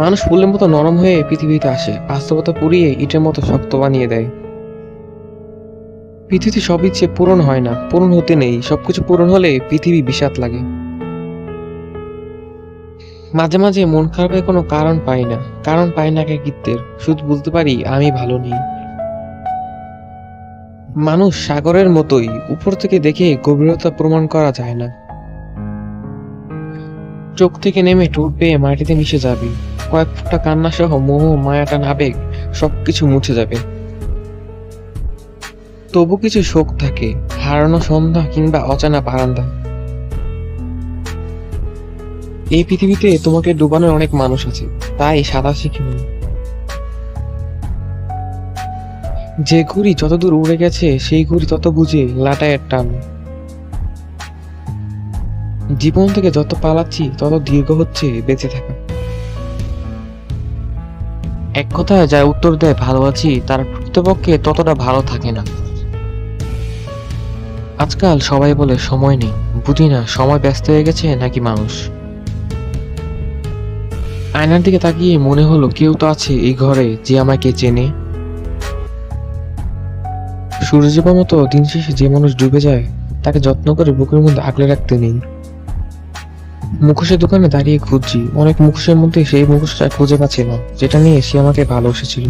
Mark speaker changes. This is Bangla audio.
Speaker 1: মানুষ ফুলের মতো নরম হয়ে পৃথিবীতে আসে, বাস্তবতা পুড়িয়ে ইটের মতো শক্ত বানিয়ে দেয়। পৃথিবীতে সব ইচ্ছে পূরণ হয় না, পূরণ হতে নেই, সবকিছু পূরণ হলে পৃথিবী বিষাদ লাগে। মাঝে মাঝে মন খারাপের কোনো কারণ পাই না, কারণ পাই না একাকিত্বের শুধু বলতে পারি আমি ভালো নেই। মানুষ সাগরের মতোই, উপর থেকে দেখে গভীরতা প্রমাণ করা যায় না। চোখ থেকে নেমে ঠোঁট পেয়ে মাটিতে মিশে যাবে। কয়েক ফোঁটা কান্না সহ মোহ মায়াটান, আবেগ সবকিছু মুছে যাবে। তবু কিছু শোক থাকে, হারানো সন্ধ্যা কিংবা অজানা বারান্দা। এই পৃথিবীতে তোমাকে ডুবানোর অনেক মানুষ আছে, তাই সাঁতার শিখে নিও। যে ঘুড়ি যতদূর উড়ে গেছে, সেই ঘুড়ি তত বুঝে লাটায়ের টান। জীবন থেকে যত পালাচ্ছি, তত দীর্ঘ হচ্ছে বেঁচে থাকা। এক কথায় যা উত্তর দেয় ভালো আছি তার প্রকৃতপক্ষে ততটা ভালো থাকে না। আজকাল সবাই বলে সময় নেই। বুঝি না, সময় ব্যস্ত হয়ে গেছে নাকি মানুষ? আয়নার দিকে তাকিয়ে মনে হলো কেউ তো আছে এই ঘরে যে আমাকে চেনে। সূর্যবা মতো দিন শেষে যে মানুষ ডুবে যায়, তাকে যত্ন করে বুকের মধ্যে আগলে রাখতে নেই। মুখোশের দোকানে দাঁড়িয়ে খুঁজছি। অনেক মুখোশের মধ্যে সেই মুখোশটা খুঁজে পাচ্ছি না। যেটা নিয়ে এসে আমাকে ভালোবেসেছিল।